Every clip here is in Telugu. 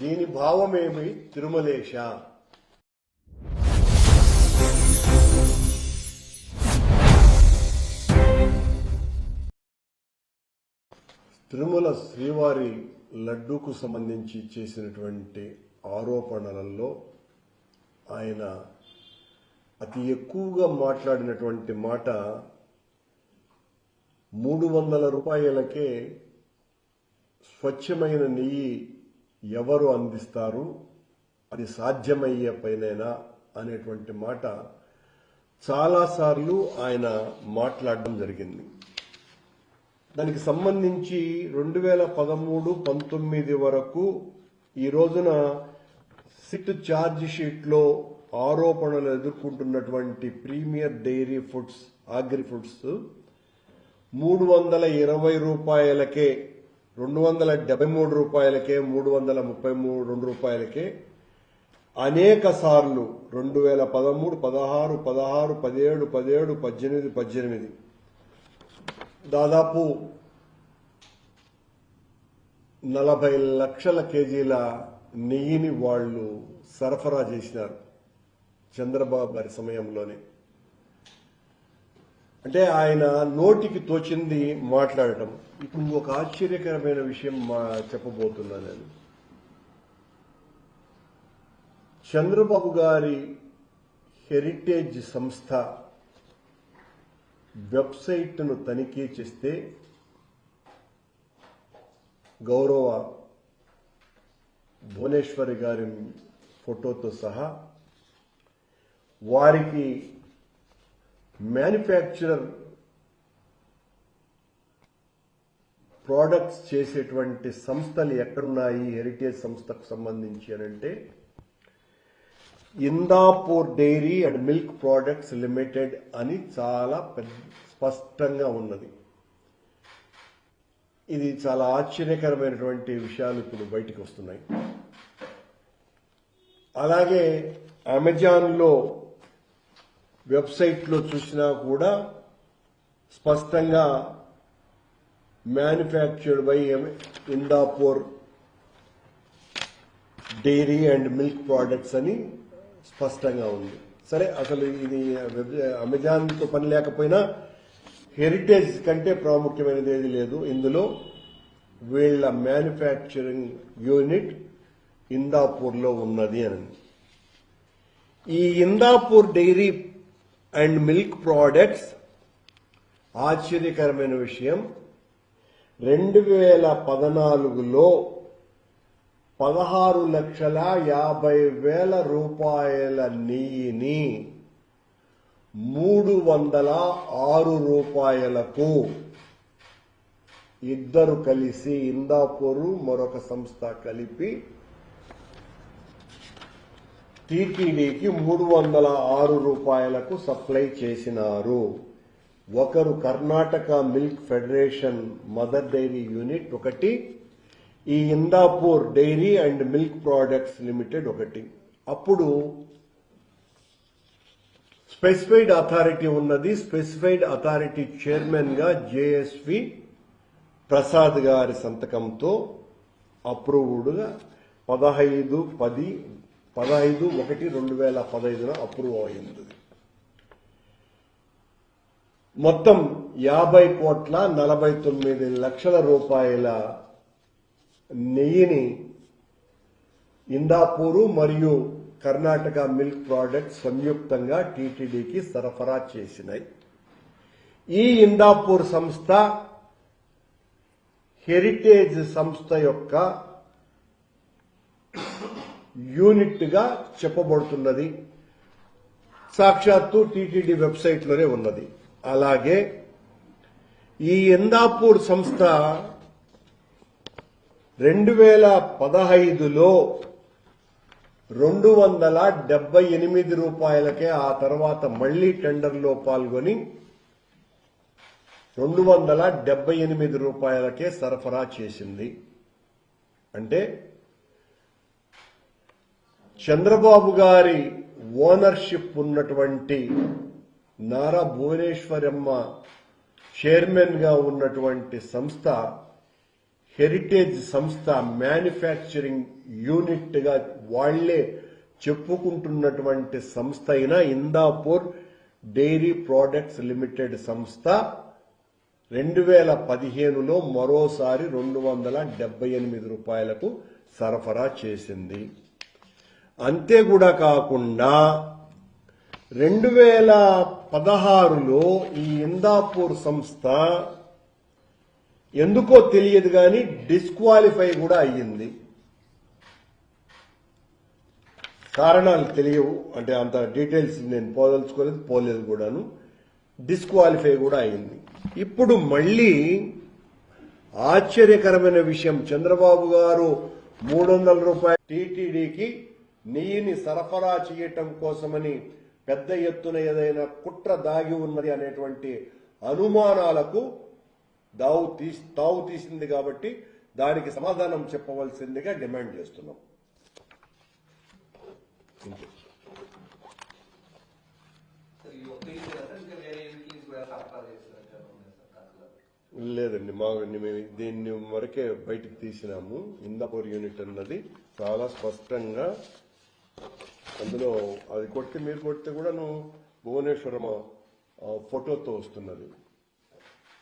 దీని భావమేమి? తిరుమలేశ. తిరుమల శ్రీవారి లడ్డూకు సంబంధించి చేసినటువంటి ఆరోపణలలో ఆయన అతి ఎక్కువగా మాట్లాడినటువంటి మాట మూడు వందల రూపాయలకే స్వచ్ఛమైన నెయ్యి ఎవరు అందిస్తారు? అది సాధ్యమయ్యే పైనేనా? అనేటువంటి మాట చాలాసార్లు ఆయన మాట్లాడడం జరిగింది. దానికి సంబంధించి రెండు వేల పదమూడు పంతొమ్మిది వరకు ఈ రోజున సిట్ ఛార్జ్ షీట్లో ఆరోపణలు ఎదుర్కొంటున్నటువంటి premier dairy foods agri foods మూడు వందల ఇరవై రూపాయలకే రెండు వందల డెబ్బై మూడు రూపాయలకే మూడు వందల ముప్పై మూడు రెండు రూపాయలకే అనేక సార్లు రెండు వేల పదమూడు పదహారు పదహారు పదిహేడు పదిహేడు పద్దెనిమిది పద్దెనిమిది. దాదాపు నలభై లక్షల కేజీల నెయ్యిని వాళ్ళు సరఫరా చేసినారు చంద్రబాబు గారి సమయంలోనే. అంటే ఆయన నోటికి తోచింది మాట్లాడటం. ఇప్పుడు ఒక ఆశ్చర్యకరమైన విషయం మా చెప్పబోతున్నా నేను చంద్రబాబు గారి హెరిటేజ్ సంస్థ వెబ్సైట్ను తనిఖీ చేస్తే గౌరవ భువనేశ్వరి గారి ఫోటోతో సహా వారికి మ్యానుఫ్యాక్చరర్ ప్రోడక్ట్స్ చేసేటువంటి సంస్థలు ఎక్కడున్నాయి హెరిటేజ్ సంస్థకు సంబంధించి అని అంటే Indapur dairy and milk products limited అని చాలా స్పష్టంగా ఉన్నది. ఇది చాలా ఆశ్చర్యకరమైనటువంటి విషయాలు ఇప్పుడు బయటకు వస్తున్నాయి. అలాగే అమెజాన్లో వెబ్సైట్లో చూసినా కూడా స్పష్టంగా manufactured by Indapur dairy and milk products అని స్పష్టంగా ఉంది. సరే అసలు ఇది అమెజాన్తో పని లేకపోయినా హెరిటేజ్ కంటే ప్రాముఖ్యమైనది ఏది లేదు. ఇందులో వీళ్ళ మ్యానుఫ్యాక్చరింగ్ యూనిట్ ఇందాపూర్లో ఉన్నది అని ఈ Indapur dairy and milk products ఆశ్చర్యకరమైన విషయం. రెండు వేల పద్నాలుగులో పదహారు లక్షల యాభై వేల రూపాయల నెయ్యిని మూడు వందల ఆరు రూపాయలకు ఇద్దరు కలిసి ఇందాపూరు మరొక సంస్థ కలిపి టీటీడీకి మూడు వందల ఆరు రూపాయలకు సప్లై చేసినారు. ఒకరు Karnataka milk federation mother dairy unit ఒకటి ఈ Indapur dairy and milk products limited ఒకటి. అప్పుడు స్పెసిఫైడ్ అథారిటీ ఉన్నది. స్పెసిఫైడ్ అథారిటీ చైర్మన్గా జేఎస్వి ప్రసాద్ గారి సంతకంతో అప్రూవ్డ్గా పదహైదు పది పదహైదు ఒకటి రెండు వేల పదహైదున అప్రూవ్ అయింది మొత్తం యాభై కోట్ల నలభై తొమ్మిది లక్షల రూపాయల నెయ్యిని ఇందాపూరు మరియు కర్ణాటక మిల్క్ ప్రోడక్ట్స్ సంయుక్తంగా టీటీడీకి సరఫరా చేసినాయి. ఈ ఇందాపూర్ సంస్థ హెరిటేజ్ సంస్థ యొక్క యూనిట్గా చెప్పబడుతున్నది. సాక్షాత్తు టీటీడీ వెబ్సైట్లోనే ఉన్నది. అలాగే ఈ ఇందాపూర్ సంస్థ రెండు వేల పదహైదులో రెండు వందల డెబ్బై ఎనిమిది రూపాయలకే ఆ తర్వాత మళ్ళీ టెండర్లో పాల్గొని రెండు వందల డెబ్బై ఎనిమిది రూపాయలకే సరఫరా చేసింది. అంటే చంద్రబాబు గారి ఓనర్షిప్ ఉన్నటువంటి నారా భువనేశ్వరమ్మ చైర్మన్గా ఉన్నటువంటి సంస్థ హెరిటేజ్ సంస్థ మ్యానుఫ్యాక్చరింగ్ యూనిట్గా వాళ్ళే చెప్పుకుంటున్నటువంటి సంస్థ అయిన ఇందాపూర్ డైరీ ప్రోడక్ట్స్ లిమిటెడ్ సంస్థ రెండు వేల పదిహేనులో మరోసారి రెండు వందల డెబ్బై ఎనిమిది రూపాయలకు సరఫరా చేసింది. అంతే కూడా కాకుండా రెండు వేల పదహారులో ఈ ఇందాపూర్ సంస్థ ఎందుకో తెలియదు కానీ డిస్క్వాలిఫై కూడా అయ్యింది. కారణాలు తెలియవు. అంటే అంత డీటెయిల్స్ నేను పోదలుచుకోలేదు పోలేదు కూడాను. డిస్క్వాలిఫై కూడా అయింది ఇప్పుడు మళ్ళీ ఆశ్చర్యకరమైన విషయం. చంద్రబాబు గారు మూడు వందల రూపాయలు టీటీడీకి నెయ్యిని సరఫరా చేయటం కోసమని పెద్ద ఎత్తున ఏదైనా కుట్ర దాగి ఉన్నది అనేటువంటి అనుమానాలకు దావు తీసి తావు తీసింది కాబట్టి దానికి సమాధానం చెప్పవలసిందిగా డిమాండ్ చేస్తున్నాం. లేదండి మా మేము దీన్ని వరకే బయటకు తీసినాము. ఇందాపూర్ యూనిట్ అన్నది చాలా స్పష్టంగా అందులో అది కొడితే మీరు కొడితే కూడాను భువనేశ్వరం ఫోటోతో వస్తున్నది.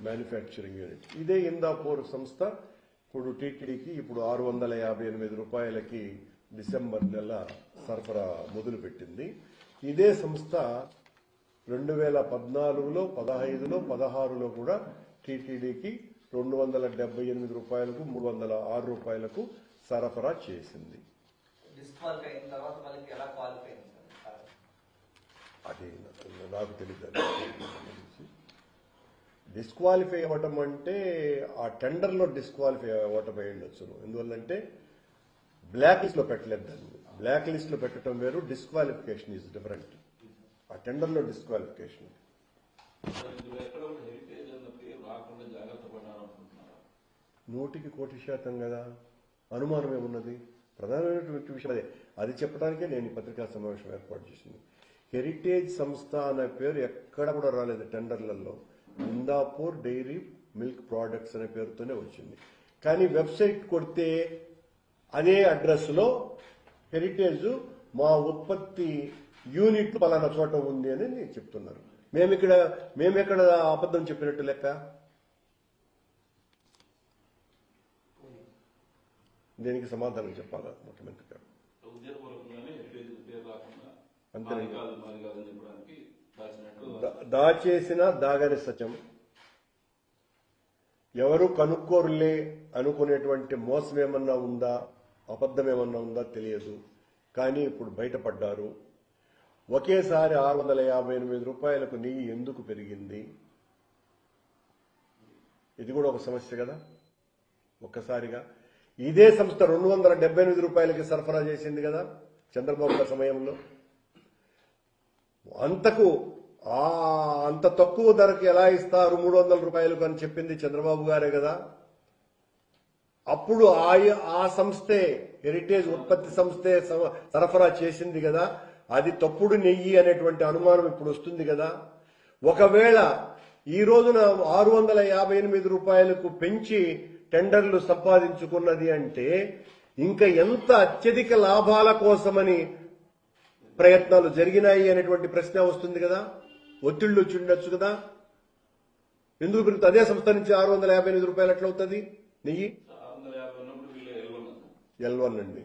మ్యానుఫ్యాక్చరింగ్ యూనిట్ ఇదే ఇందాపూర్ సంస్థ. ఇప్పుడు టీటీడీకి ఇప్పుడు ఆరు వందల యాభై ఎనిమిది రూపాయలకి డిసెంబర్ నెల సరఫరా మొదలుపెట్టింది. ఇదే సంస్థ రెండు వేల పద్నాలుగులో పదహైదులో పదహారులో కూడా టీటీడీకి రెండు వందల డెబ్బై ఎనిమిది రూపాయలకు మూడు వందల ఆరు రూపాయలకు సరఫరా చేసింది. డిస్క్వాలిఫై అయిన తర్వాత ఎలా క్వాలిఫై అది నాకు తెలియదు డిస్క్వాలిఫై అవ్వటం అంటే ఆ టెండర్లో డిస్క్వాలిఫై అవ్వటం అయి ఉండొచ్చు. ఎందువల్లంటే బ్లాక్ లిస్ట్లో పెట్టలేదు దాన్ని. బ్లాక్ లిస్ట్లో పెట్టడం వేరు డిస్క్వాలిఫికేషన్ ఈజ్ డిఫరెంట్ ఆ టెండర్లో డిస్క్వాలిఫికేషన్ నూటికి కోటి శాతం కదా. అనుమానం ఏమున్నది? ప్రధానమైనటువంటి విషయం అదే. అది చెప్పడానికే నేను ఈ పత్రికా సమావేశం ఏర్పాటు చేసింది. హెరిటేజ్ సంస్థ అనే పేరు ఎక్కడ కూడా రాలేదు టెండర్లలో. ఇందాపూర్ డైరీ మిల్క్ ప్రోడక్ట్స్ అనే పేరుతోనే వచ్చింది. కానీ వెబ్సైట్ కొడితే అదే అడ్రస్లో హెరిటేజ్ మా ఉత్పత్తి యూనిట్ పలానా చోట ఉంది అని నేను చెప్తున్నారు. మేమిక్కడ మేమెక్కడ అబద్ధం చెప్పినట్టు లెక్క? దీనికి సమాధానం చెప్పాలా ముఖ్యమంత్రి గారు దాచేసిన దాగని సత్యం. ఎవరు కనుక్కోరులే అనుకునేటువంటి మోసం ఏమన్నా ఉందా అబద్ధం ఏమన్నా ఉందా తెలియదు. కానీ ఇప్పుడు బయటపడ్డారు. ఒకేసారి ఆరు వందల యాభై ఎనిమిది రూపాయలకు నెయ్యి ఎందుకు పెరిగింది? ఇది కూడా ఒక సమస్య కదా? ఒక్కసారిగా. ఇదే సంస్థ రెండు వందల డెబ్బై ఎనిమిది రూపాయలకి సరఫరా చేసింది కదా చంద్రబాబు గారి సమయంలో. అంతకు ఆ అంత తక్కువ ధరకు ఎలా ఇస్తారు మూడు వందల రూపాయలకు అని చెప్పింది చంద్రబాబు గారే కదా. అప్పుడు ఆ ఆ సంస్థే హెరిటేజ్ ఉత్పత్తి సంస్థే సరఫరా చేసింది కదా. అది తప్పుడు నెయ్యి అనేటువంటి అనుమానం ఇప్పుడు వస్తుంది కదా. ఒకవేళ ఈ రోజున ఆరు వందల యాభై ఎనిమిది రూపాయలకు పెంచి టెండర్లు సంపాదించుకున్నది అంటే ఇంకా ఎంత అత్యధిక లాభాల కోసమని ప్రయత్నాలు జరిగినాయి అనేటువంటి ప్రశ్న వస్తుంది కదా. ఒత్తిళ్ళు వచ్చి ఉండొచ్చు కదా. ఎందుకు పెరుగుతుంది అదే సంస్థ నుంచి ఆరు వందల యాభై ఎనిమిది రూపాయలు ఎట్లా అవుతుంది నెయ్యి ఎల్ వన్ అండి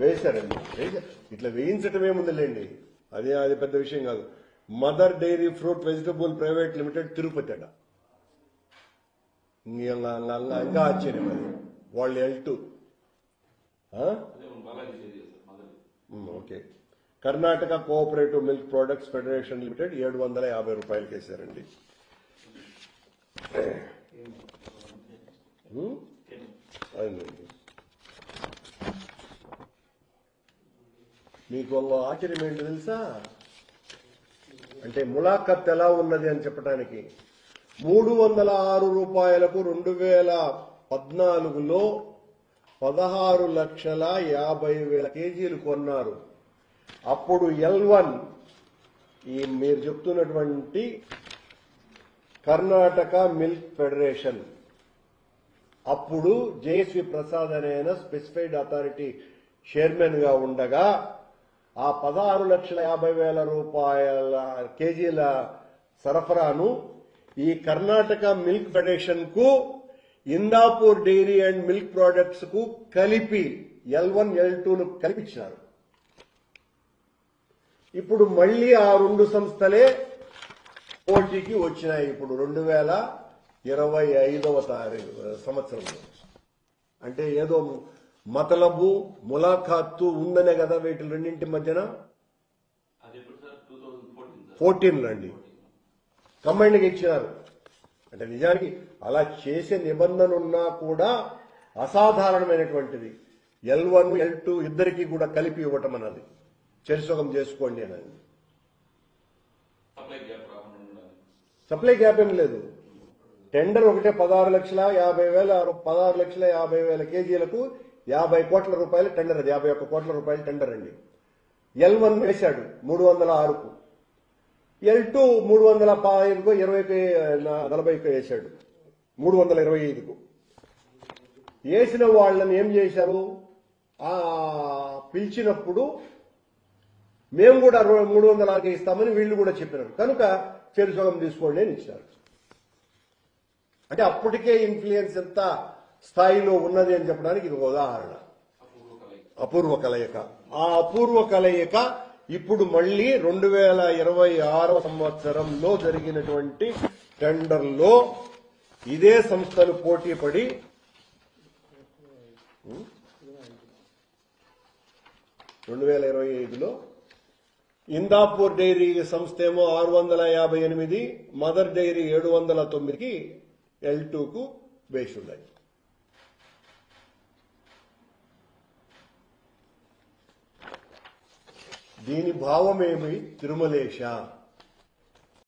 వేశారండి. వేశా- ఇట్లా వేయించటం ఏముందిలేండి అదే అది పెద్ద విషయం కాదు. Mother dairy fruit vegetable private limited Tirupati అట. ఇంకా ఆశ్చర్యం అది వాళ్ళు ఎల్ టూ అదే మనం బాలాజీ చేసేది మొదలు okay. Karnataka cooperative milk products federation limited ఏడు వందల యాభై రూపాయలకి వేశారండి ఉమ్, అదండి మీకు ఒక ఆశ్చర్యం ఏంటో తెలుసా? అంటే ములాఖత్ ఎలా ఉన్నది అని చెప్పడానికి మూడు వందల ఆరు రూపాయలకు రెండు వేల పద్నాలుగులో పదహారు లక్షల యాభై వేల కేజీలు కొన్నారు. అప్పుడు ఎల్ వన్ ఈ మీరు చెప్తున్నటువంటి కర్ణాటక మిల్క్ ఫెడరేషన్ అప్పుడు జేఎస్వి ప్రసాద్ అనే స్పెసిఫైడ్ అథారిటీ చైర్మన్గా ఉండగా ఆ పదహారు లక్షల యాభై వేల రూపాయల కేజీల సరఫరాను ఈ కర్ణాటక మిల్క్ ఫెడరేషన్కు ఇందాపూర్ డైరీ అండ్ మిల్క్ ప్రొడక్ట్స్కు కలిపి ఎల్ వన్ ఎల్ టూను కలిపించినారు ఇప్పుడు మళ్ళీ ఆ రెండు సంస్థలే పోటీకి వచ్చినాయి. ఇప్పుడు రెండు వేల ఇరవై ఐదవ తారీఖు సంవత్సరంలో అంటే ఏదో మతలబు ములాఖాత్తు ఉందనే కదా వీటి రెండింటి మధ్యన? Fourteen sir. కంబైండ్గా ఇచ్చినారు. అంటే నిజానికి అలా చేసే నిబంధన ఉన్నా కూడా అసాధారణమైనటువంటిది. ఎల్ వన్ ఎల్ టూ ఇద్దరికి కూడా కలిపి ఇవ్వటం అన్నది. చెరిసొగం చేసుకోండి ఉండాలి. సప్లై గ్యాప్ ఏం లేదు. టెండర్ ఒకటే పదహారు లక్షల యాభై వేల పదహారు లక్షల యాభై వేల కేజీలకు యాభై కోట్ల రూపాయల టెండర్ అది. యాభై ఒక్క కోట్ల రూపాయల టెండర్ అండి. ఎల్ వన్ వేశాడు మూడు వందల ఆరుకు. ఎల్ టూ మూడు వందల ఐదుకు ఇరవై నలభైకి వేశాడు. మూడు వందల ఇరవై ఐదుకు. వేసిన వాళ్ళని ఏం చేశారు? ఆ పిలిచినప్పుడు మేము కూడా మూడు వందల ఆరుకి ఇస్తామని వీళ్ళు కూడా చెప్పినారు. కనుక చెరు సగం తీసుకోండి అని ఇచ్చినారు. అంటే అప్పటికే ఇన్ఫ్లుయెన్స్ ఎంత స్థాయిలో ఉన్నది అని చెప్పడానికి ఇది ఒక ఉదాహరణ. అపూర్వ కలయిక. ఆ అపూర్వ కలయిక ఇప్పుడు మళ్ళీ రెండు వేల ఇరవై ఆరో సంవత్సరంలో జరిగినటువంటి టెండర్లో ఇదే సంస్థలు పోటీ పడి రెండు వేల ఇరవై ఐదులో ఇందాపూర్ డైరీ సంస్థ ఏమో ఆరు వందల యాభై ఎనిమిది మదర్ డైరీ ఏడు వందల తొమ్మిదికి ఎల్ టూకు వేసి ఉన్నాయి దీని భావమేమి తిరుమలేశ?